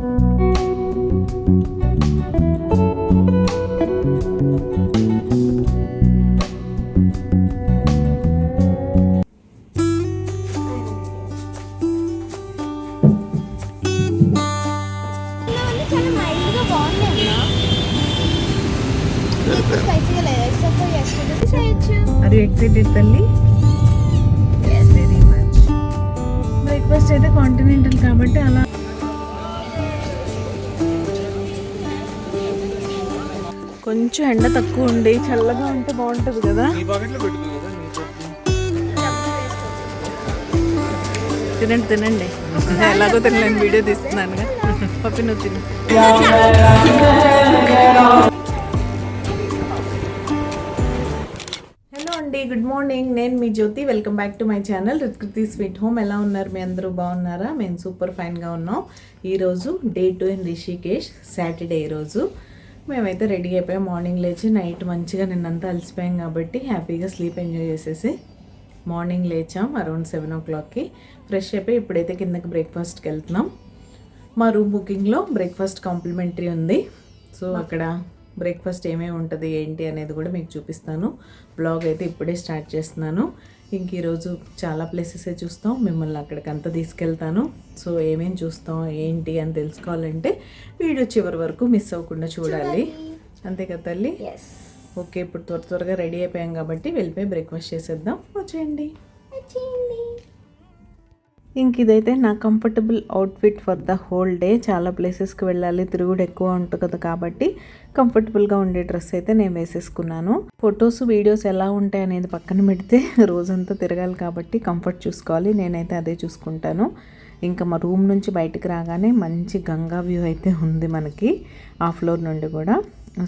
ఇవన్నీ తక్కువ ఉండి చల్లగా ఉంటే బాగుంటుంది కదా. తినండి తినండి. ఎలాగో తినలేను వీడియో తీస్తున్నానుగా పప్పి నువ్వు తిను. హలో అండి గుడ్ మార్నింగ్ నేను మీ Jyothi. Welcome back to my channel Ritkriti sweet home ఎలా ఉన్నారు? మీ అందరూ బాగున్నారా? మేము సూపర్ ఫైన్గా ఉన్నాం. ఈరోజు day two in Rishikesh Saturday ఈరోజు మేమైతే రెడీ అయిపోయాం. మార్నింగ్ లేచి నైట్ మంచిగా నిన్నంతా అలసిపోయాం కాబట్టి హ్యాపీగా స్లీప్ ఎంజాయ్ చేసేసి మార్నింగ్ లేచాం అరౌండ్ సెవెన్ ఓ క్లాక్కి ఫ్రెష్ అయిపోయి ఇప్పుడైతే కిందకి బ్రేక్ఫాస్ట్కి వెళ్తున్నాం. మా రూమ్ బుకింగ్లో బ్రేక్ఫాస్ట్ కాంప్లిమెంటరీ ఉంది. సో అక్కడ బ్రేక్ఫాస్ట్ ఏమేమి ఉంటుంది ఏంటి అనేది కూడా మీకు చూపిస్తాను. బ్లాగ్ అయితే ఇప్పుడే స్టార్ట్ చేస్తున్నాను. ఇంక ఈరోజు చాలా ప్లేసెసే చూస్తాం. మిమ్మల్ని అక్కడికి అంతా తీసుకెళ్తాను. సో ఏమేమి చూస్తాం ఏంటి అని తెలుసుకోవాలంటే వీడియో చివరి వరకు మిస్ అవ్వకుండా చూడాలి. అంతే కదా తల్లి? ఓకే ఇప్పుడు త్వర త్వరగా రెడీ అయిపోయాం కాబట్టి వెళ్ళిపోయి బ్రేక్ఫాస్ట్ చేసేద్దాం. వచ్చేయండి. ఇంక ఇదైతే నా comfortable outfit for the whole day చాలా ప్లేసెస్కి వెళ్ళాలి. తిరుగుడు ఎక్కువ ఉంటుంది కదా కాబట్టి కంఫర్టబుల్గా ఉండే డ్రెస్ అయితే నేను వేసేసుకున్నాను. ఫొటోస్ వీడియోస్ ఎలా ఉంటాయి అనేది పక్కన పెడితే రోజంతా తిరగాలి కాబట్టి కంఫర్ట్ చూసుకోవాలి. నేనైతే అదే చూసుకుంటాను. ఇంకా మా రూమ్ నుంచి బయటకు రాగానే మంచి గంగా వ్యూ అయితే ఉంది మనకి ఆ ఫ్లోర్ నుండి కూడా.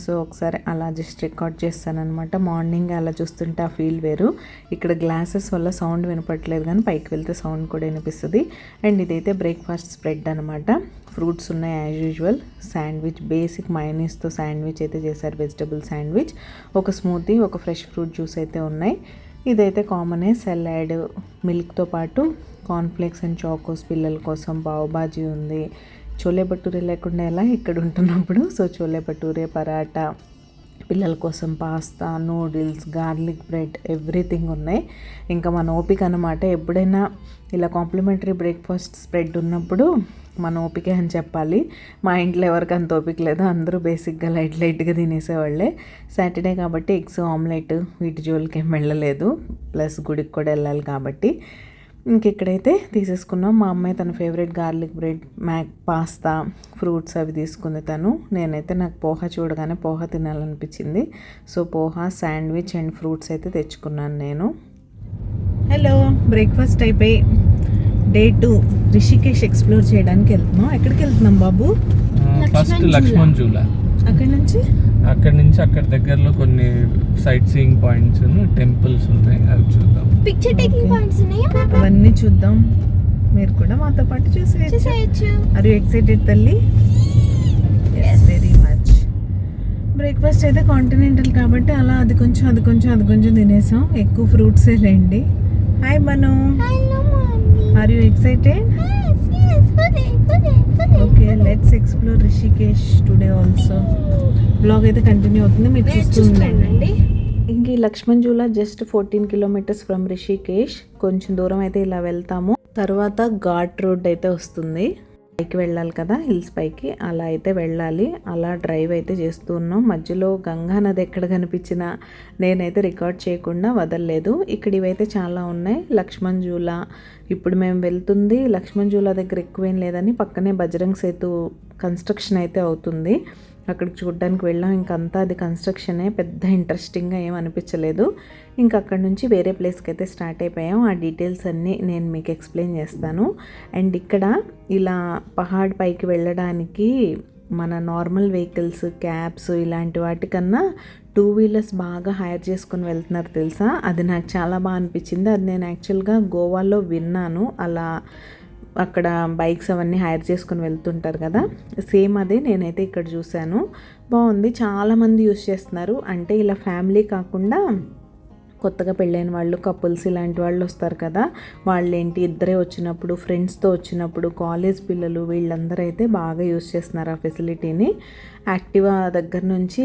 సో ఒకసారి అలా జస్ట్ రికార్డ్ చేస్తానమాట మార్నింగ్ అలా చూస్తుంటే ఆ ఫీల్ వేరు. ఇక్కడ గ్లాసెస్ వల్ల సౌండ్ వినపట్లేదు కానీ పైకి వెళ్తే సౌండ్ కూడా వినిపిస్తుంది. అండ్ ఇదైతే బ్రేక్ఫాస్ట్ స్ప్రెడ్ అనమాట ఫ్రూట్స్ ఉన్నాయి యాజ్ యూజువల్ శాండ్విచ్ బేసిక్ మైనీస్తో శాండ్విచ్ అయితే చేశారు వెజిటబుల్ శాండ్విచ్ ఒక స్మూతీ ఒక ఫ్రెష్ ఫ్రూట్ జ్యూస్ అయితే ఉన్నాయి. ఇదైతే కామనే సెల్లాడ్ మిల్క్తో పాటు కార్న్ఫ్లేక్స్ అండ్ చాకోస్ పిల్లల కోసం పావు బాజీ ఉంది. చోలే భటూరే లేకుండా ఎలా ఇక్కడ ఉంటున్నప్పుడు? సో చోలే భటూరే పరాటా పిల్లల కోసం pasta noodles garlic bread everything ఉన్నాయి. ఇంకా మన ఓపిక అనమాట ఎప్పుడైనా ఇలా కాంప్లిమెంటరీ బ్రేక్ఫాస్ట్ స్ప్రెడ్ ఉన్నప్పుడు మన ఓపికే అని చెప్పాలి. మా ఇంట్లో ఎవరికి అంత ఓపిక లేదు అందరూ బేసిక్గా లైట్ లైట్గా తినేసేవాళ్ళే. సాటర్డే కాబట్టి ఎగ్స్ ఆమ్లెట్ వీటి జోలికి ఏం వెళ్ళలేదు. ప్లస్ గుడికి కూడా వెళ్ళాలి కాబట్టి. ఇంక ఇక్కడైతే తీసేసుకున్నాం. మా అమ్మాయి తన favourite garlic bread mac pasta fruits అవి తీసుకుంది తను. నేనైతే నాకు పోహ చూడగానే poha తినాలనిపించింది. So poha sandwich and fruits అయితే తెచ్చుకున్నాను నేను. హలో బ్రేక్ఫాస్ట్ అయిపోయి డే టూ రిషికేష్ ఎక్స్ప్లోర్ చేయడానికి వెళ్తున్నాం ఎక్కడికి వెళ్తున్నాం బాబు? ఫస్ట్ లక్ష్మణ్ జూలా అక్కడి నుంచి? అక్కడ నుంచి అక్కడ దగ్గరలో కొన్ని సైట్ సీయింగ్ పాయింట్స్ టెంపుల్స్ ఉన్నాయి అవి చూద్దాం. పిక్చర్ టేకింగ్ పాయింట్స్ ఉన్నాయా? అవన్నీ చూద్దాం. మీరు కూడా మాతో పాటు చూసేయచ్చు. చూసేయచ్చు. ఆర్ యూ ఎక్సైటెడ్ తల్లి? వెరీ మచ్ బ్రేక్ఫాస్ట్ అయితే కాంటినెంటల్ కాబట్టి అలా అది కొంచెం అది కొంచెం అది కొంచెం తినేసాం. ఎక్కువ ఫ్రూట్సే లేండి. Hi Manu hello mummy are you excited okay let's explore Rishikesh today also blog అయితే కంటిన్యూ అవుతుంది మీరు చూస్తుండండి ఇంక ఈ Lakshman Jhula just fourteen kilometres from Rishikesh కొంచెం దూరం అయితే ఇలా వెళ్తాము. తర్వాత ఘాట్ రోడ్ అయితే వస్తుంది. పైకి వెళ్ళాలి కదా హిల్స్ పైకి. అలా అయితే వెళ్ళాలి. అలా డ్రైవ్ అయితే చేస్తూ ఉన్నాం. మధ్యలో గంగా నది ఎక్కడ కనిపించినా నేనైతే రికార్డ్ చేయకుండా వదలలేదు. ఇక్కడ ఇవైతే చాలా ఉన్నాయి. లక్ష్మణ్ జూలా ఇప్పుడు మేము వెళ్తుంది. లక్ష్మణ్ జూలా దగ్గర ఎక్కువేం లేదని పక్కనే బజరంగ్ సేతు కన్స్ట్రక్షన్ అయితే అవుతుంది. అక్కడికి చూడడానికి వెళ్ళాం. ఇంకంతా అది కన్స్ట్రక్షనే పెద్ద ఇంట్రెస్టింగ్గా ఏం అనిపించలేదు. ఇంకా అక్కడ నుంచి వేరే ప్లేస్కి అయితే స్టార్ట్ అయిపోయాం. ఆ డీటెయిల్స్ అన్నీ నేను మీకు ఎక్స్ప్లెయిన్ చేస్తాను. అండ్ ఇక్కడ ఇలా పహాడ్ పైకి వెళ్ళడానికి మన నార్మల్ వెహికల్స్ క్యాబ్స్ ఇలాంటి వాటికన్నా టూ వీలర్స్ బాగా హైర్ చేసుకుని వెళ్తున్నారు తెలుసా? అది నాకు చాలా బాగా అనిపించింది. అది నేను యాక్చువల్గా గోవాలో విన్నాను. అలా అక్కడ బైక్స్ అవన్నీ హైర్ చేసుకుని వెళ్తుంటారు కదా. సేమ్ అదే నేనైతే ఇక్కడ చూశాను. బాగుంది. చాలామంది యూస్ చేస్తున్నారు. అంటే ఇలా ఫ్యామిలీ కాకుండా కొత్తగా పెళ్ళైన వాళ్ళు కపుల్స్ ఇలాంటి వాళ్ళు వస్తారు కదా. వాళ్ళు ఏంటి ఇద్దరే వచ్చినప్పుడు ఫ్రెండ్స్తో వచ్చినప్పుడు కాలేజ్ పిల్లలు వీళ్ళందరూ అయితే బాగా యూస్ చేస్తున్నారు ఆ ఫెసిలిటీని యాక్టివా దగ్గర నుంచి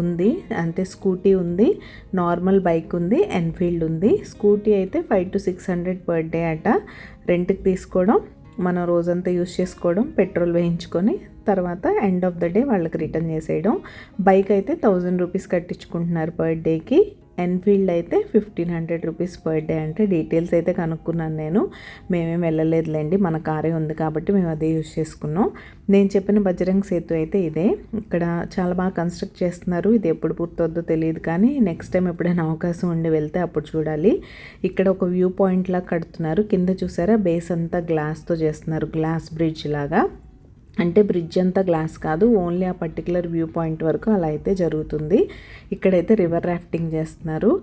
ఉంది అంటే స్కూటీ ఉంది నార్మల్ బైక్ ఉంది ఎన్ఫీల్డ్ ఉంది. స్కూటీ అయితే five to six hundred per day అట. రెంట్కి తీసుకోవడం మనం రోజంతా యూస్ చేసుకోవడం పెట్రోల్ వేయించుకొని తర్వాత ఎండ్ ఆఫ్ ద డే వాళ్ళకి రిటర్న్ చేసేయడం. బైక్ అయితే థౌజండ్ రూపీస్ కట్టించుకుంటున్నారు పర్ డేకి ఎన్ఫీల్డ్ అయితే fifteen hundred rupees per day అంటే డీటెయిల్స్ అయితే కనుక్కున్నాను నేను. మేమేం వెళ్ళలేదులేండి మన కారే ఉంది కాబట్టి మేము అదే యూజ్ చేసుకున్నాం. నేను చెప్పిన బజరంగ్ సేతు అయితే ఇదే. ఇక్కడ చాలా బాగా కన్స్ట్రక్ట్ చేస్తున్నారు. ఇది ఎప్పుడు పూర్తవుద్దో తెలియదు కానీ నెక్స్ట్ టైం ఎప్పుడైనా అవకాశం ఉండి వెళ్తే అప్పుడు చూడాలి. ఇక్కడ ఒక వ్యూ పాయింట్ లాగా కడుతున్నారు. కింద చూసారా? బేస్ అంతా గ్లాస్తో చేస్తున్నారు. గ్లాస్ బ్రిడ్జ్ లాగా. అంటే బ్రిడ్జ్ అంతా గ్లాస్ కాదు ఓన్లీ ఆ పర్టికులర్ వ్యూ పాయింట్ వరకు అలా అయితే జరుగుతుంది. ఇక్కడైతే రివర్ రాఫ్టింగ్ చేస్తున్నారు.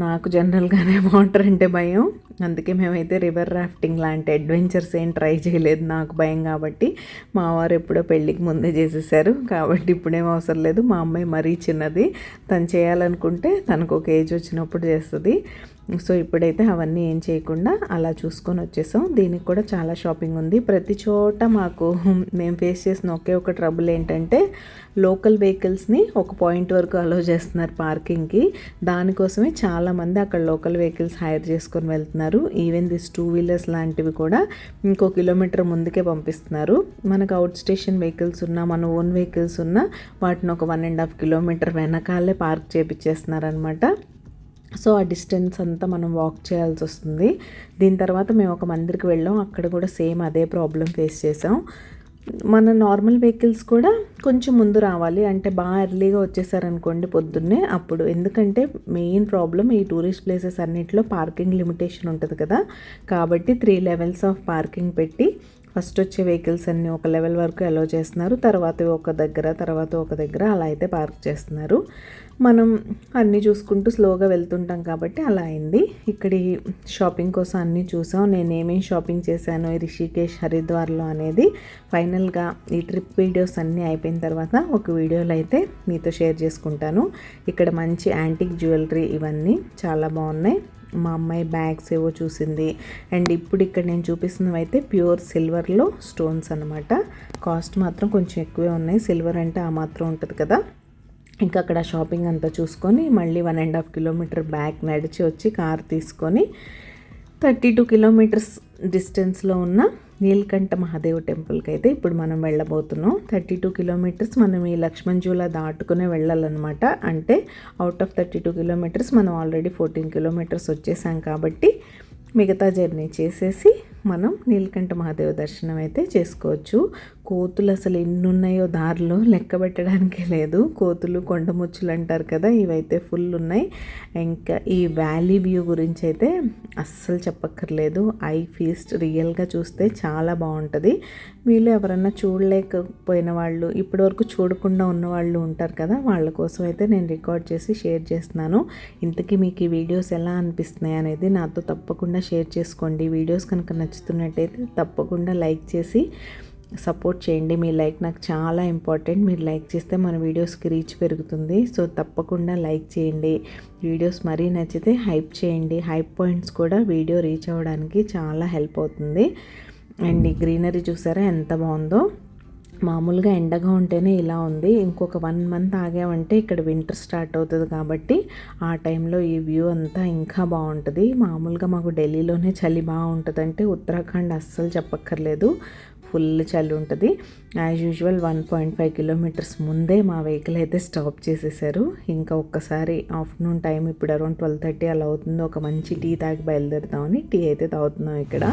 నాకు జనరల్గానే వాటర్ అంటే భయం. అందుకే మేమైతే రివర్ రాఫ్టింగ్ లాంటి అడ్వెంచర్స్ ఏం ట్రై చేయలేదు నాకు భయం కాబట్టి. మా వారు ఎప్పుడో పెళ్ళికి ముందే చేసేసారు. కాబట్టి ఇప్పుడేం అవసరం లేదు. మా అమ్మాయి మరీ చిన్నది. తను చేయాలనుకుంటే తనకు ఒక ఏజ్ వచ్చినప్పుడు చేస్తుంది. సో ఇప్పుడైతే అవన్నీ ఏం చేయకుండా అలా చూసుకొని వచ్చేసాం. దీనికి కూడా చాలా షాపింగ్ ఉంది. ప్రతి చోట మాకు మేము ఫేస్ చేసిన ఒకే ఒక ట్రబుల్ ఏంటంటే లోకల్ వెహికల్స్ని ఒక పాయింట్ వరకు అలో చేస్తున్నారు పార్కింగ్కి. దానికోసమే చాలామంది అక్కడ లోకల్ వెహికల్స్ హైర్ చేసుకొని వెళ్తున్నారు. ఈవెన్ దిస్ టూ వీలర్స్ లాంటివి కూడా ఇంకో కిలోమీటర్ ముందుకే పంపిస్తున్నారు. మనకు అవుట్ స్టేషన్ వెహికల్స్ ఉన్నా మన ఓన్ వెహికల్స్ ఉన్నా వాటిని ఒక వన్ అండ్ హాఫ్ కిలోమీటర్ వెనకాలే పార్క్ చేపించేస్తున్నారనమాట సో ఆ డిస్టెన్స్ అంతా మనం వాక్ చేయాల్సి వస్తుంది. దీని తర్వాత మేము ఒక మందిరికి వెళ్ళాం. అక్కడ కూడా సేమ్ అదే ప్రాబ్లం ఫేస్ చేసాం. మన నార్మల్ వెహికల్స్ కూడా కొంచెం ముందు రావాలి. అంటే బాగా ఎర్లీగా వచ్చేసారనుకోండి పొద్దున్నే అప్పుడు. ఎందుకంటే మెయిన్ ప్రాబ్లం ఈ టూరిస్ట్ ప్లేసెస్ అన్నింటిలో పార్కింగ్ లిమిటేషన్ ఉంటుంది కదా. కాబట్టి త్రీ లెవెల్స్ ఆఫ్ పార్కింగ్ పెట్టి ఫస్ట్ వచ్చే వెహికల్స్ అన్నీ ఒక లెవెల్ వరకు అలో చేస్తున్నారు. తర్వాత ఒక దగ్గర తర్వాత ఒక దగ్గర అలా అయితే పార్క్ చేస్తున్నారు. మనం అన్నీ చూసుకుంటూ స్లోగా వెళ్తుంటాం కాబట్టి అలా అయింది. ఇక్కడి షాపింగ్ కోసం అన్నీ చూసాం. నేను ఏమేమి షాపింగ్ చేశాను? రిషికేష్ హరిద్వార్లో అనేది. ఫైనల్గా ఈ ట్రిప్ వీడియోస్ అన్నీ అయిపోయిన తర్వాత ఒక వీడియోలో అయితే మీతో షేర్ చేసుకుంటాను. ఇక్కడ మంచి యాంటిక్ జ్యువెలరీ ఇవన్నీ చాలా బాగున్నాయి. మా అమ్మాయి బ్యాగ్స్ ఏవో చూసింది. అండ్ ఇప్పుడు ఇక్కడ నేను చూపిస్తున్నవి అయితే ప్యూర్ సిల్వర్లో స్టోన్స్ అనమాట కాస్ట్ మాత్రం కొంచెం ఎక్కువే ఉన్నాయి. సిల్వర్ అంటే ఆ మాత్రం ఉంటుంది కదా. ఇంకా అక్కడ షాపింగ్ అంతా చూసుకొని మళ్ళీ one and half kilometre back నడిచి వచ్చి కార్ తీసుకొని థర్టీ టూ కిలోమీటర్స్ డిస్టెన్స్లో ఉన్న నీలకంఠ మహాదేవ్ టెంపుల్కి అయితే ఇప్పుడు మనం వెళ్ళబోతున్నాం. థర్టీ టూ కిలోమీటర్స్ మనం ఈ లక్ష్మణ్ జూలా దాటుకునే వెళ్ళాలన్నమాట. అంటే out of thirty two kilometres మనం ఆల్రెడీ ఫోర్టీన్ కిలోమీటర్స్ వచ్చేసాం కాబట్టి మిగతా జర్నీ చేసేసి మనం నీలకంఠ మహాదేవ దర్శనం అయితే చేసుకోవచ్చు. కోతులు అసలు ఎన్ని ఉన్నాయో దారిలో లెక్క పెట్టడానికి లేదు. కోతులు కొండముచ్చులు అంటారు కదా ఇవైతే ఫుల్ ఉన్నాయి. ఇంకా ఈ వ్యాలీ వ్యూ గురించి అయితే అస్సలు చెప్పక్కర్లేదు. ఐ ఫీస్ట్ రియల్గా చూస్తే చాలా బాగుంటుంది. వీళ్ళు ఎవరన్నా చూడలేకపోయిన వాళ్ళు ఇప్పటివరకు చూడకుండా ఉన్న వాళ్ళు ఉంటారు కదా వాళ్ళ కోసం అయితే నేను రికార్డ్ చేసి షేర్ చేస్తున్నాను. ఇంతకీ మీకు ఈ వీడియోస్ ఎలా అనిపిస్తున్నాయి అనేది నాతో తప్పకుండా షేర్ చేసుకోండి. వీడియోస్ కనుక నచ్చుతున్నట్టయితే తప్పకుండా లైక్ చేసి సపోర్ట్ చేయండి. మీ లైక్ నాకు చాలా ఇంపార్టెంట్. మీరు లైక్ చేస్తే మన వీడియోస్కి రీచ్ పెరుగుతుంది. సో తప్పకుండా లైక్ చేయండి. వీడియోస్ మరీ నచ్చితే హైప్ చేయండి. హైప్ పాయింట్స్ కూడా వీడియో రీచ్ అవ్వడానికి చాలా హెల్ప్ అవుతుంది. అండ్ ఈ గ్రీనరీ చూసారా ఎంత బాగుందో? మామూలుగా ఎండగా ఉంటేనే ఇలా ఉంది. ఇంకొక వన్ మంత్ ఆగామంటే ఇక్కడ వింటర్ స్టార్ట్ అవుతుంది కాబట్టి ఆ టైంలో ఈ వ్యూ అంతా ఇంకా బాగుంటుంది. మామూలుగా మాకు ఢిల్లీలోనే చలి బాగుంటుంది అంటే ఉత్తరాఖండ్ అస్సలు చెప్పక్కర్లేదు. ఫుల్ చలి ఉంటుంది. As usual one point five kilometres ముందే మా వెహికల్ అయితే స్టాప్ చేసేసారు. ఇంకా ఒక్కసారి ఆఫ్టర్నూన్ టైం ఇప్పుడు అరౌండ్ ట్వెల్వ్ థర్టీ అలా అవుతుంది. ఒక మంచి టీ తాగి బయలుదేరుతామని టీ అయితే తాగుతున్నాం ఇక్కడ.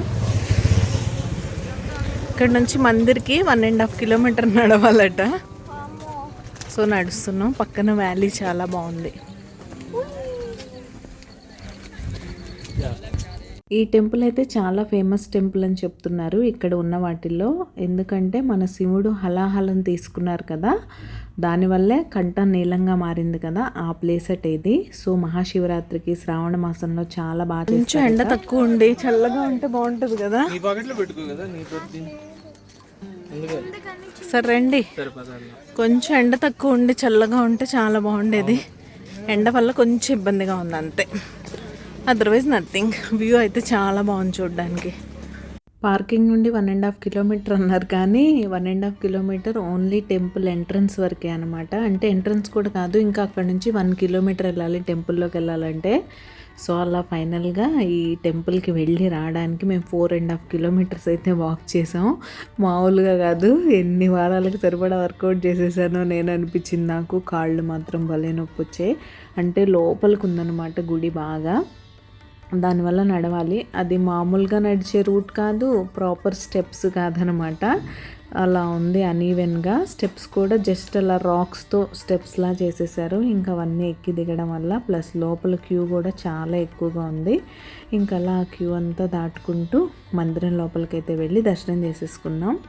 ఇక్కడ నుంచి మందిర్కి వన్ అండ్ హాఫ్ కిలోమీటర్ నడవాలట. సో నడుస్తున్నాం. పక్కన వ్యాలీ చాలా బాగుంది. ఈ టెంపుల్ అయితే చాలా ఫేమస్ టెంపుల్ అని చెప్తున్నారు ఇక్కడ ఉన్న వాటిల్లో. ఎందుకంటే మన శివుడు హలాహలం తీసుకున్నారు కదా దానివల్లే కంఠ నీలంగా మారింది కదా ఆ ప్లేస్ అట్ ఇది సో మహాశివరాత్రికి శ్రావణ మాసంలో చాలా బాగా కొంచెం ఎండ తక్కువ ఉండి చల్లగా ఉంటే బాగుంటుంది కదా. సరే రండి. కొంచెం ఎండ తక్కువ ఉండి చల్లగా ఉంటే చాలా బాగుండేది. ఎండ వల్ల కొంచెం ఇబ్బందిగా ఉంది అంతే. అదర్వైజ్ నథింగ్ వ్యూ అయితే చాలా బాగుంది చూడడానికి. పార్కింగ్ నుండి వన్ అండ్ హాఫ్ కిలోమీటర్ అన్నారు కానీ one and half kilometre only temple entrance వరకే అనమాట అంటే ఎంట్రన్స్ కూడా కాదు ఇంకా అక్కడ నుంచి వన్ కిలోమీటర్ వెళ్ళాలి టెంపుల్లోకి వెళ్ళాలంటే. సో అలా ఫైనల్గా ఈ టెంపుల్కి వెళ్ళి రావడానికి మేము ఫోర్ అండ్ హాఫ్ కిలోమీటర్స్ అయితే వాక్ చేసాం. మామూలుగా కాదు ఎన్ని వారాలకు సరిపడా వర్కౌట్ చేసేసానో నేను అనిపించింది నాకు. కాళ్ళు మాత్రం భలే నొప్పి వచ్చాయి అంటే లోపలికి ఉందన్నమాట గుడి బాగా. దానివల్ల నడవాలి. అది మామూలుగా నడిచే రూట్ కాదు ప్రాపర్ స్టెప్స్ కాదనమాట. అలా ఉంది అనీవెన్గా స్టెప్స్ కూడా జస్ట్ అలా రాక్స్తో స్టెప్స్లా చేసేసారు. ఇంకా అవన్నీ ఎక్కి దిగడం వల్ల ప్లస్ లోపల క్యూ కూడా చాలా ఎక్కువగా ఉంది. ఇంకా అలా క్యూ అంతా దాటుకుంటూ మందిరం లోపలికైతే వెళ్ళి దర్శనం చేసేసుకున్నాం.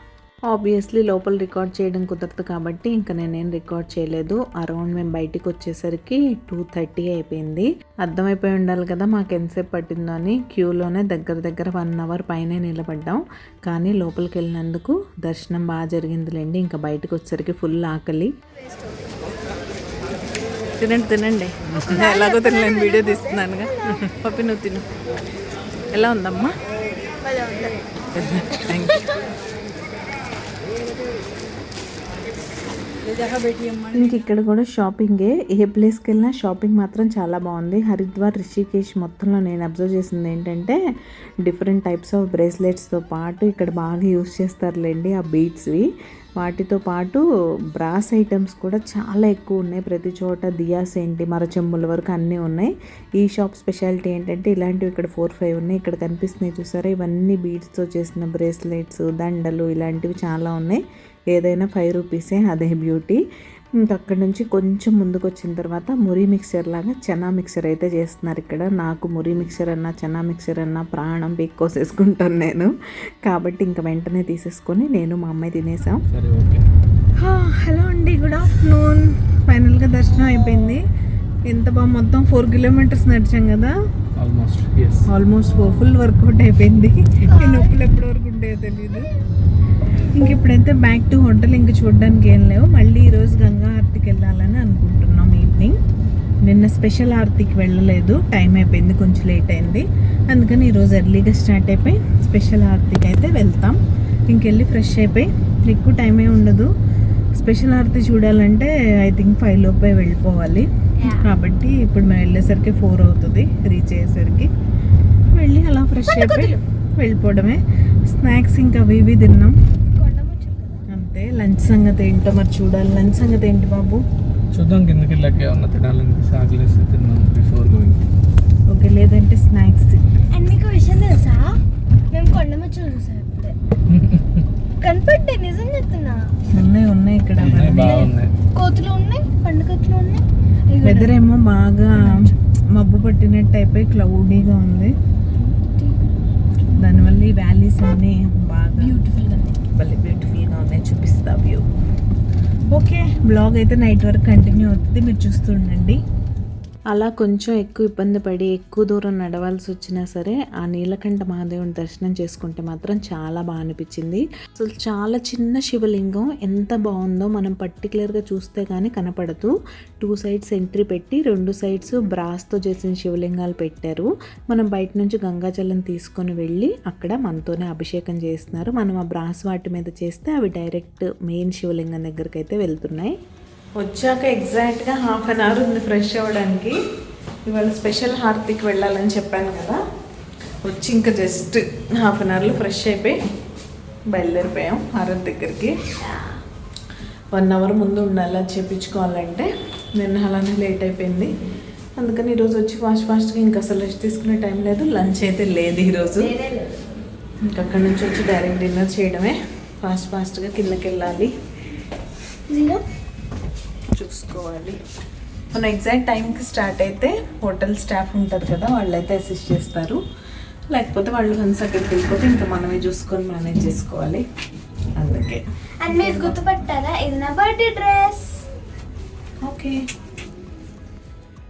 ఆబ్వియస్లీ లోపల రికార్డ్ చేయడం కుదరదు కాబట్టి ఇంకా నేనేం రికార్డ్ చేయలేదు. అరౌండ్ మేము బయటికి వచ్చేసరికి టూ థర్టీ అయిపోయింది. అర్థమైపోయి ఉండాలి కదా మాకు ఎంతసేపు పట్టిందో అని. క్యూలోనే దగ్గర దగ్గర వన్ అవర్ పైనే నిలబడ్డాం. కానీ లోపలికి వెళ్ళినందుకు దర్శనం బాగా జరిగిందిలేండి. ఇంకా బయటకు వచ్చేసరికి ఫుల్ ఆకలి. తినండి తినండి. ఎలాగో తినలేను వీడియో తీస్తున్నానుగా. పప్పి నువ్వు తిను. ఎలా ఉందమ్మా? థ్యాంక్ యూ ఇంక ఇక్కడ కూడా షాపింగే. ఏ ప్లేస్కి వెళ్ళినా షాపింగ్ మాత్రం చాలా బాగుంది. హరిద్వార్ రిషికేష్ మొత్తంలో నేను అబ్జర్వ్ చేసింది ఏంటంటే డిఫరెంట్ టైప్స్ ఆఫ్ బ్రేస్లెట్స్తో పాటు ఇక్కడ బాగా యూస్ చేస్తారులేండి ఆ బీట్స్వి వాటితో పాటు బ్రాస్ ఐటమ్స్ కూడా చాలా ఎక్కువ ఉన్నాయి. ప్రతి చోట దియాస్ ఏంటి మరచెంబుల వరకు అన్నీ ఉన్నాయి. ఈ షాప్ స్పెషాలిటీ ఏంటంటే ఇలాంటివి ఇక్కడ ఫోర్ ఫైవ్ ఉన్నాయి. ఇక్కడ కనిపిస్తున్నాయి చూసారా? ఇవన్నీ బీట్స్తో చేసిన బ్రేస్లెట్స్ దండలు ఇలాంటివి చాలా ఉన్నాయి. ఏదైనా ఫైవ్ రూపీసే అదే బ్యూటీ ఇంకా అక్కడ నుంచి కొంచెం ముందుకు వచ్చిన తర్వాత మురి మిక్చర్ లాగా చనా మిక్చర్ అయితే చేస్తున్నారు ఇక్కడ. నాకు మురి మిక్చర్ అన్న చనా మిక్చర్ అన్న ప్రాణం పీక్కోసేసుకుంటాను నేను. కాబట్టి ఇంకా వెంటనే తీసేసుకొని నేను మా అమ్మాయి తినేసాం. హలో అండి గుడ్ ఆఫ్టర్నూన్ ఫైనల్గా దర్శనం అయిపోయింది. ఎంత బాగా మొత్తం ఫోర్ కిలోమీటర్స్ నడిచాం కదా. ఆల్మోస్ట్ ఫోర్ ఫుల్ వర్కౌట్ అయిపోయింది. ఈ నొప్పులు ఎప్పటి వరకు ఉంటాయో తెలియదు ఇంక ఇప్పుడైతే బ్యాక్ టు హోటల్ ఇంక చూడడానికి ఏం లేవు. మళ్ళీ ఈరోజు గంగా ఆరతికి వెళ్ళాలని అనుకుంటున్నాం ఈవినింగ్ నిన్న స్పెషల్ ఆరతికి వెళ్ళలేదు. టైం అయిపోయింది కొంచెం లేట్ అయింది. అందుకని ఈరోజు ఎర్లీగా స్టార్ట్ అయిపోయి స్పెషల్ ఆరతికి అయితే వెళ్తాం. ఇంకెళ్ళి ఫ్రెష్ అయిపోయి ఎక్కువ టైమే ఉండదు. స్పెషల్ ఆరతి చూడాలంటే ఐ థింక్ ఫైవ్ లోపే వెళ్ళిపోవాలి. కాబట్టి ఇప్పుడు మేము వెళ్ళేసరికి ఫోర్ అవుతుంది రీచ్ అయ్యేసరికి. వెళ్ళి అలా ఫ్రెష్ అయిపోయి వెళ్ళిపోవడమే. స్నాక్స్ ఇంకా అవి ఇవి తిన్నాం. అంతే లంచ్ సంగతి ఏంటో మరి చూడాలి. లంచ్ సంగతి ఏంటి బాబు? చూద్దాం కిందకి వెళ్ళాక ఏమన్నా తినాలని సాగులేసి తిన్నాం బిఫోర్ గోయింగ్ ఓకే లేదంటే స్నాక్స్ అండ్ మీకు విషయం తెలుసా? మేము కొండముచ్చులు చూసాం ఇప్పుడే. కనపడ్డే నిజం చెప్తున్నా. ఉన్నాయి ఉన్నాయి ఇక్కడ. కోతులు ఉన్నాయి పండు కోతులు ఉన్నాయి. వెదర్ ఏమో బాగా మబ్బు పట్టినట్టు అయిపోయి క్లౌడీగా ఉంది. దానివల్ల ఈ వ్యాలీస్ అన్నీ బాగా బ్యూటిఫుల్గా ఉంది. భలే బ్యూటిఫుల్గా ఉన్నాయి చూపిస్తా వ్యూ ఓకే బ్లాగ్ అయితే నైట్ వరకు కంటిన్యూ అవుతుంది. మీరు చూస్తుండండి అలా కొంచెం ఎక్కువ ఇబ్బంది పడి ఎక్కువ దూరం నడవాల్సి వచ్చినా సరే ఆ నీలకంఠ మహాదేవుని దర్శనం చేసుకుంటే మాత్రం చాలా బాగా అనిపించింది. అసలు చాలా చిన్న శివలింగం ఎంత బాగుందో మనం పర్టికులర్గా చూస్తే కానీ కనపడదు. టూ సైడ్స్ ఎంట్రీ పెట్టి రెండు సైడ్స్ బ్రాస్తో చేసిన శివలింగాలు పెట్టారు. మనం బయట నుంచి గంగాజలం తీసుకొని వెళ్ళి అక్కడ మనతోనే అభిషేకం చేస్తున్నారు. మనం ఆ బ్రాస్ వాటి మీద చేస్తే అవి డైరెక్ట్ మెయిన్ శివలింగం దగ్గరికి అయితే వెళ్తున్నాయి. వచ్చాక ఎగ్జాక్ట్గా హాఫ్ అన్ అవర్ ఉంది ఫ్రెష్ అవ్వడానికి. ఇవాళ స్పెషల్ హారతికి వెళ్ళాలని చెప్పాను కదా. వచ్చి ఇంకా జస్ట్ హాఫ్ అన్ అవర్లో ఫ్రెష్ అయిపోయి బయలుదేరిపోయాం హారతి దగ్గరికి. వన్ అవర్ ముందు ఉండాలి అది చేయించుకోవాలంటే నిన్న అలానే లేట్ అయిపోయింది. అందుకని ఈరోజు వచ్చి ఫాస్ట్ ఫాస్ట్గా ఇంకా అసలు రెస్ట్ తీసుకునే టైం లేదు. లంచ్ అయితే లేదు ఈరోజు ఇంకా అక్కడి నుంచి వచ్చి డైరెక్ట్ డిన్నర్ చేయడమే. ఫాస్ట్ ఫాస్ట్గా కిందకి వెళ్ళాలి. చూసుకోవాలి మనం ఎగ్జాక్ట్ టైంకి స్టార్ట్ అయితే హోటల్ స్టాఫ్ ఉంటారు కదా వాళ్ళైతే అసిస్ట్ చేస్తారు. లేకపోతే వాళ్ళు వన్స్ అక్కడికి వెళ్ళిపోతే ఇంకా మనమే చూసుకొని మేనేజ్ చేసుకోవాలి. అందుకే. అండ్ మీరు గుర్తుపట్టారా? ఇది నా బర్త్డే డ్రెస్. ఓకే.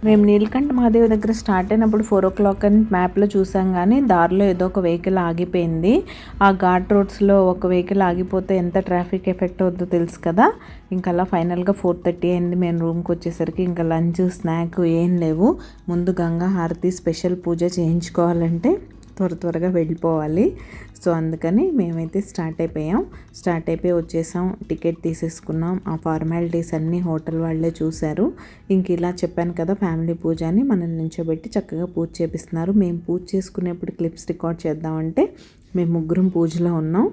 మేము నీలకంఠ మహాదేవ్ దగ్గర స్టార్ట్ అయినప్పుడు ఫోర్ ఓ క్లాక్ అని మ్యాప్లో చూసాం కానీ దారిలో ఏదో ఒక వెహికల్ ఆగిపోయింది. ఆ ఘాట్ రోడ్స్లో ఒక వెహికల్ ఆగిపోతే ఎంత ట్రాఫిక్ ఎఫెక్ట్ అవుతుందో తెలుసు కదా. ఇంకా అలా ఫైనల్గా ఫోర్ థర్టీ అయింది. మేము రూమ్కి వచ్చేసరికి ఇంకా లంచ్ స్నాక్ ఏం లేవు. ముందు గంగా హారతి స్పెషల్ పూజ చేయించుకోవాలంటే త్వర త్వరగా వెళ్ళిపోవాలి. సో అందుకని మేమైతే స్టార్ట్ అయిపోయాం. స్టార్ట్ అయిపోయి వచ్చేసాం. టికెట్ తీసేసుకున్నాం. ఆ ఫార్మాలిటీస్ అన్నీ హోటల్ వాళ్ళే చూశారు. ఇంక ఇలా చెప్పాను కదా ఫ్యామిలీ పూజ అని మనల్ని నించోబెట్టి చక్కగా పూజ చేపిస్తున్నారు. మేము పూజ చేసుకునేప్పుడు క్లిప్స్ రికార్డ్ చేద్దామంటే మేము ముగ్గురం పూజలో ఉన్నాం.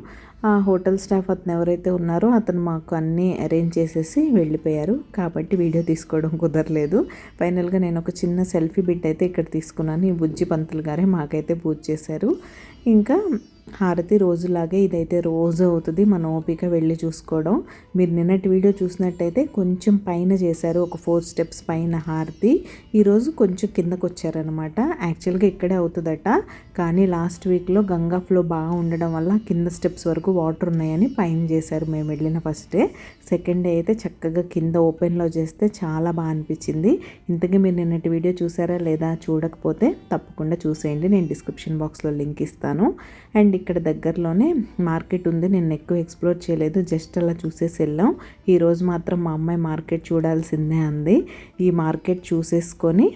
ఆ హోటల్ స్టాఫ్ అతను ఎవరైతే ఉన్నారో అతను మాకు అన్నీ అరేంజ్ చేసేసి వెళ్ళిపోయారు. కాబట్టి వీడియో తీసుకోవడం కుదరలేదు. ఫైనల్గా నేను ఒక చిన్న సెల్ఫీ బిట్ అయితే ఇక్కడ తీసుకున్నాను. ఈ బుజ్జి పంతులు గారే మాకైతే పూజ చేశారు. ఇంకా హారతి రోజులాగే ఇదైతే రోజు అవుతుంది. మన ఓపిక వెళ్ళి చూసుకోవడం. మీరు నిన్నటి వీడియో చూసినట్టయితే కొంచెం పైన చేశారు. ఒక ఫోర్ స్టెప్స్ పైన హారతి. ఈరోజు కొంచెం కిందకు వచ్చారనమాట యాక్చువల్గా ఇక్కడే అవుతుందట. కానీ లాస్ట్ వీక్లో గంగా ఫ్లో బాగా ఉండడం వల్ల కింద స్టెప్స్ వరకు వాటర్ ఉన్నాయని పైన చేశారు. మేము వెళ్ళిన ఫస్ట్ డే. సెకండ్ డే అయితే చక్కగా కింద ఓపెన్లో చేస్తే చాలా బాగా అనిపించింది. ఇంతకీ మీరు నిన్నటి వీడియో చూసారా లేదా చూడకపోతే తప్పకుండా చూసేయండి. నేను డిస్క్రిప్షన్ బాక్స్లో లింక్ ఇస్తాను. అండ్ ఇక్కడ దగ్గరలోనే మార్కెట్ ఉంది. నేను ఎక్కువ ఎక్స్ప్లోర్ చేయలేదు. జస్ట్ అలా చూసేసి వెళ్ళాం. ఈరోజు మాత్రం మా అమ్మాయి మార్కెట్ చూడాల్సిందే అంది. ఈ మార్కెట్ చూసేసుకొని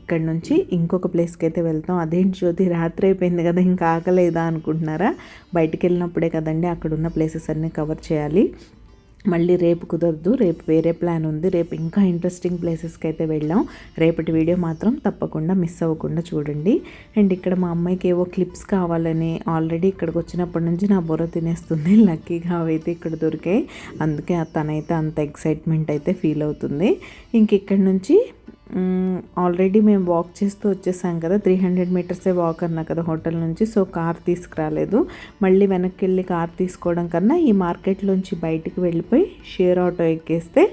ఇక్కడ నుంచి ఇంకొక ప్లేస్కి అయితే వెళ్తాం. అదేంటి జ్యోతి రాత్రి అయిపోయింది కదా ఇంకా ఆకలేదా అనుకుంటున్నారా? బయటికి వెళ్ళినప్పుడే కదండి అక్కడ ఉన్న ప్లేసెస్ అన్నీ కవర్ చేయాలి. మళ్ళీ రేపు కుదరదు రేపు వేరే ప్లాన్ ఉంది రేపు ఇంకా ఇంట్రెస్టింగ్ ప్లేసెస్కి అయితే వెళ్ళాం. రేపటి వీడియో మాత్రం తప్పకుండా మిస్ అవ్వకుండా చూడండి. అండ్ ఇక్కడ మా అమ్మాయికి ఏవో క్లిప్స్ కావాలని ఆల్రెడీ ఇక్కడికి వచ్చినప్పటి నుంచి నా బుర్ర తినేస్తుంది. లక్కీగా అవైతే ఇక్కడ దొరికాయి. అందుకే తనైతే అంత ఎక్సైట్మెంట్ అయితే ఫీల్ అవుతుంది. ఇంక ఇక్కడ నుంచి ఆల్రెడీ మేము వాక్ చేస్తూ వచ్చేసాం కదా త్రీ హండ్రెడ్ మీటర్సే వాక్ అన్నా కదా హోటల్ నుంచి సో కార్ తీసుకురాలేదు. మళ్ళీ వెనక్కి వెళ్ళి కార్ తీసుకోవడం కన్నా ఈ మార్కెట్లోంచి బయటికి వెళ్ళిపోయి షేర్ ఆటో ఎక్కేస్తే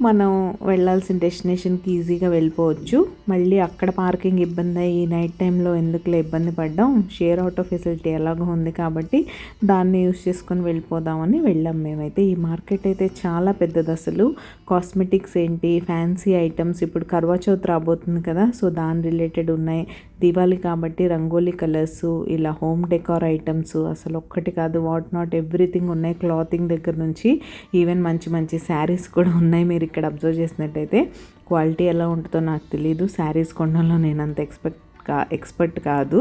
మనం వెళ్ళాల్సిన డెస్టినేషన్కి ఈజీగా వెళ్ళిపోవచ్చు. మళ్ళీ అక్కడ పార్కింగ్ ఇబ్బంది అయ్యి నైట్ టైంలో ఎందుకులే ఇబ్బంది పడ్డాం? షేర్ ఆటో ఫెసిలిటీ ఎలాగో ఉంది కాబట్టి దాన్ని యూస్ చేసుకొని వెళ్ళిపోదామని వెళ్ళాం మేమైతే. ఈ మార్కెట్ అయితే చాలా పెద్దది అసలు. కాస్మెటిక్స్ ఏంటి? Fancy items. ఇప్పుడు కర్వా చౌత్ రాబోతుంది కదా సో దాని రిలేటెడ్ ఉన్నాయి. దివాళీ కాబట్టి రంగోలీ కలర్స్ ఇలా హోమ్ డెకార్ ఐటమ్స్ అసలు ఒక్కటి కాదు. వాట్ నాట్ ఎవ్రీథింగ్ ఉన్నాయి క్లాతింగ్ దగ్గర నుంచి. ఈవెన్ మంచి మంచి శారీస్ కూడా ఉన్నాయి మీరు ఇక్కడ అబ్జర్వ్ చేసినట్టయితే క్వాలిటీ ఎలా ఉంటుందో నాకు తెలియదు శారీస్ కొనడంలో నేను అంత ఎక్స్పెక్ట్ కా ఎక్స్పర్ట్ కాదు.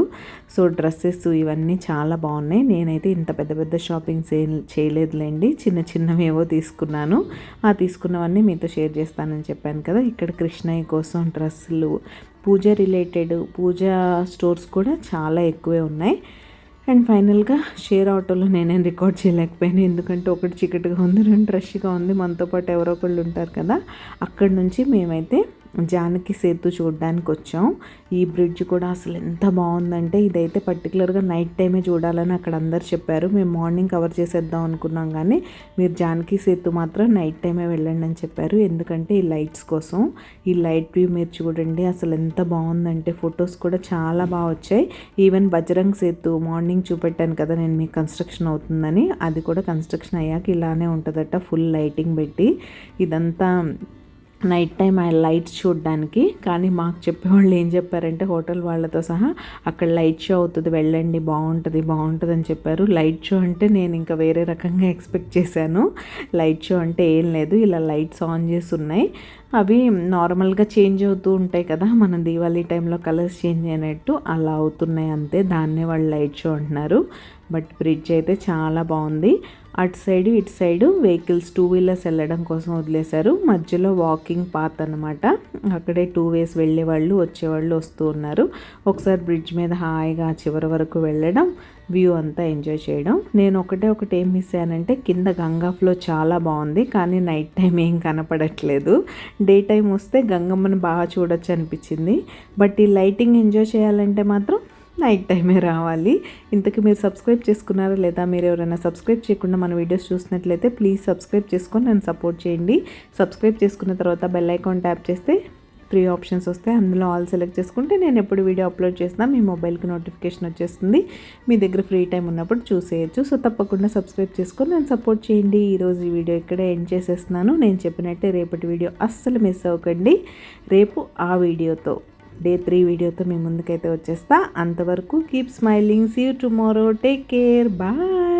సో డ్రెస్సెస్ ఇవన్నీ చాలా బాగున్నాయి. నేనైతే ఇంత పెద్ద పెద్ద షాపింగ్ చేయలేదులేండి. చిన్న చిన్నవేవో తీసుకున్నాను. ఆ తీసుకున్నవన్నీ మీతో షేర్ చేస్తానని చెప్పాను కదా. ఇక్కడ కృష్ణయ్య కోసం డ్రెస్సులు పూజ రిలేటెడ్ పూజ స్టోర్స్ కూడా చాలా ఎక్కువే ఉన్నాయి. అండ్ ఫైనల్గా షేర్ ఆటోలో నేనేం రికార్డ్ చేయలేకపోయాను. ఎందుకంటే ఒకటి చీకటిగా ఉంది రెండు రష్గా ఉంది. మనతో పాటు ఎవరో ఒకళ్ళు ఉంటారు కదా అక్కడి నుంచి మేమైతే జానకి సేతు చూడడానికి వచ్చాం ఈ బ్రిడ్జ్ కూడా అసలు ఎంత బాగుందంటే ఇదైతే పర్టికులర్గా నైట్ టైమే చూడాలని అక్కడ అందరు చెప్పారు. మేము మార్నింగ్ కవర్ చేసేద్దాం అనుకున్నాం కానీ మీరు జానకి సేతు మాత్రం నైట్ టైమే వెళ్ళండి అని చెప్పారు. ఎందుకంటే ఈ లైట్స్ కోసం ఈ లైట్ వ్యూ మీరు చూడండి అసలు ఎంత బాగుందంటే ఫొటోస్ కూడా చాలా బాగా వచ్చాయి. ఈవెన్ బజరంగ్ సేతు మార్నింగ్ చూపెట్టాను కదా నేను మీకు కన్స్ట్రక్షన్ అవుతుందని అది కూడా కన్స్ట్రక్షన్ అయ్యాక ఇలానే ఉంటుందట ఫుల్ లైటింగ్ పెట్టి. ఇదంతా నైట్ టైం ఆ లైట్స్ చూడడానికి. కానీ మాకు చెప్పేవాళ్ళు ఏం చెప్పారంటే హోటల్ వాళ్ళతో సహా అక్కడ లైట్ షో అవుతుంది వెళ్ళండి బాగుంటుంది బాగుంటుంది అని చెప్పారు. లైట్ షో అంటే నేను ఇంకా వేరే రకంగా ఎక్స్పెక్ట్ చేశాను. లైట్ షో అంటే ఏం లేదు ఇలా లైట్స్ ఆన్ చేసి ఉన్నాయి. అవి నార్మల్గా చేంజ్ అవుతూ ఉంటాయి కదా మనం దీవాళీ టైంలో కలర్స్ చేంజ్ అయినట్టు అలా అవుతున్నాయి అంతే. దాన్నే వాళ్ళు లైట్ షో అంటున్నారు. బట్ బ్రిడ్జ్ అయితే చాలా బాగుంది. అటు సైడ్ ఇటు సైడు వెహికల్స్ టూ వీలర్స్ వెళ్ళడం కోసం వదిలేశారు. మధ్యలో వాకింగ్ పాత్ అనమాట అక్కడే టూ వేస్ వెళ్ళే వాళ్ళు వచ్చేవాళ్ళు వస్తూ ఉన్నారు. ఒకసారి బ్రిడ్జ్ మీద హాయిగా చివరి వరకు వెళ్ళడం వ్యూ అంతా ఎంజాయ్ చేయడం. నేను ఒకటే ఒకటి ఏం మిస్ అయ్యానంటే కింద గంగా ఫ్లో చాలా బాగుంది కానీ నైట్ టైం ఏం కనపడట్లేదు. డే టైం వస్తే గంగమ్మని బాగా చూడొచ్చు అనిపించింది బట్ ఈ లైటింగ్ ఎంజాయ్ చేయాలంటే మాత్రం నైట్ టైమే రావాలి. ఇంతకు మీరు సబ్స్క్రైబ్ చేసుకున్నారా లేదా మీరు ఎవరైనా సబ్స్క్రైబ్ చేయకుండా మన వీడియోస్ చూసినట్లయితే ప్లీజ్ సబ్స్క్రైబ్ చేసుకొని నన్ను సపోర్ట్ చేయండి. సబ్స్క్రైబ్ చేసుకున్న తర్వాత బెల్ ఐకాన్ ట్యాప్ చేస్తే త్రీ ఆప్షన్స్ వస్తాయి. అందులో ఆల్ సెలెక్ట్ చేసుకుంటే నేను ఎప్పుడు వీడియో అప్లోడ్ చేసినా మీ మొబైల్కి నోటిఫికేషన్ వచ్చేస్తుంది. మీ దగ్గర ఫ్రీ టైం ఉన్నప్పుడు చూసేయచ్చు. సో తప్పకుండా సబ్స్క్రైబ్ చేసుకొని నేను సపోర్ట్ చేయండి. ఈరోజు ఈ వీడియో ఇక్కడ ఎండ్ చేసేస్తున్నాను. నేను చెప్పినట్టే రేపటి వీడియో అస్సలు మిస్ అవ్వకండి. రేపు ఆ వీడియోతో డే త్రీ వీడియోతో మీ ముందుకైతే వచ్చేస్తా. అంతవరకు keep smiling see tomorrow take care bye